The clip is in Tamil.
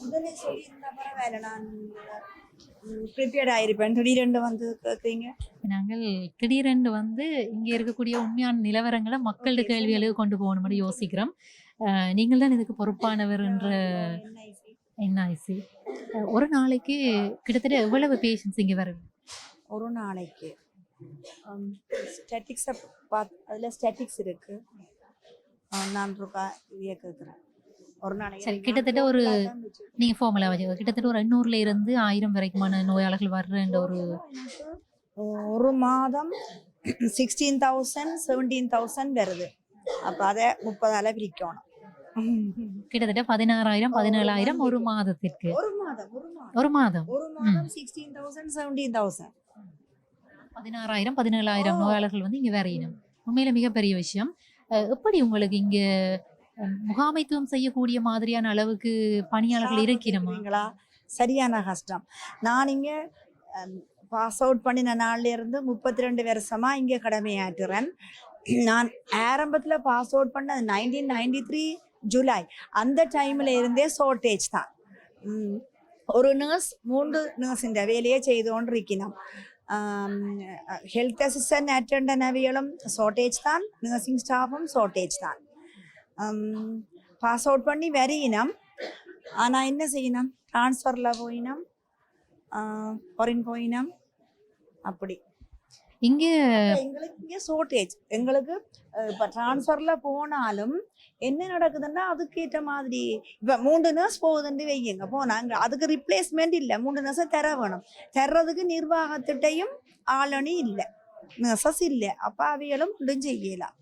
முதல்ல சொல்லியிருந்தா பரவாயில்ல நான் ப்ரிப்பேர்ட் ஆயிருப்பேன் திடீரெண்டு வந்து கேட்குறீங்க நாங்கள் திடீரென்று வந்து இங்கே இருக்கக்கூடிய உண்மையான நிலவரங்களை மக்களோட கேள்விகளுக்கு கொண்டு போகணும்னு யோசிக்கிறோம். நீங்கள் தான் இதுக்கு பொறுப்பானவர் என்ற என்ஐசி. ஒரு நாளைக்கு கிட்டத்தட்ட எவ்வளவு பேஷண்ட்ஸ் இங்கே வருது ஒரு நாளைக்கு. ஸ்டாட்டிக்ஸை பார்த்து அதில் ஸ்டாட்டிக்ஸ் இருக்கு. அஹ் நான் இதைய கேட்குறேன் ஒரு நாளைக்கு சரி, கிட்டத்தட்ட ஒரு- நீங்கள் ஃபார்முலா வச்சு கிட்டத்தட்ட ஒரு எண்ணூறுல இருந்து ஆயிரம் வரைக்குமான நோயாளர்கள் வர்றன்ற ஒரு ஒரு மாதம் சிக்ஸ்டீன் தௌசண்ட் செவன்டீன் தௌசண்ட் வருது. அப்போ அதை முப்பதால பிரிக்கணும். கிட்டத்தட்ட பதினாறாயிரம் பதினேழாயிரம் ஒரு மாதத்திற்கு. ஒரு மாதம் ஒரு மாதம். ஒரு மாதம். சிக்ஸ்டீன் தௌசண்ட் செவன்டீன் தௌசண்ட் பதினாறாயிரம் பதினேழாயிரம் நோயாளர்கள் வந்து இங்கே வரையணும். உண்மையில மிகப்பெரிய விஷயம். எப்படி உங்களுக்கு இங்க முகாமைத்துவம் செய்யக்கூடிய மாதிரியான அளவுக்கு பணியாளர்கள் இருக்கிறோமா? சரியான கஷ்டம். நான் இங்கே பாஸ் அவுட் பண்ணின நாள்லேருந்து முப்பத்தி ரெண்டு வருஷமாக இங்கே கடமையாற்றுறேன் நான் ஆரம்பத்தில் பாஸ் அவுட் பண்ண நைன்டீன் நைன்டி த்ரீ ஜூலை அந்த டைமில் இருந்தே ஷார்ட்டேஜ் தான். ஒரு நர்ஸ் மூன்று நர்ஸிൻ്റെ வேலையை ചെയ്തുകൊണ്ടിരിക്കണം ഹെൽത്ത് അസിസ്റ്റൻറ്റ് അറ്റൻഡൻ അവകളും ഷോർട്ടേജ് താൻ നഴ്സിംഗ് സ്റ്റാഫും ഷോർട്ടേജ് താൻ பாஸ் அவுட் பண்ணி வரையினம் ஆனால் என்ன செய்யணும் ட்ரான்ஸ்ஃபரில் போயினம். ஃபாரின் போயினம். அப்படி. இங்க எங்களுக்கு இங்கே ஷார்ட்டேஜ் எங்களுக்கு இப்போ ட்ரான்ஸ்ஃபரில் போனாலும் என்ன நடக்குதுன்னா அதுக்கேற்ற மாதிரி. இப்போ மூன்று நர்ஸ் போகுதுன்னு வையுங்க. போனாங்க அதுக்கு ரிப்ளேஸ்மெண்ட் இல்லை. மூன்று நர்ஸை தர வேணும் தர்றதுக்கு நிர்வாகத்திட்டையும் ஆளணி இல்லை. நர்சஸ் இல்லை. அப்போ அவைகளும் ஒன்றும் செய்யலாம்.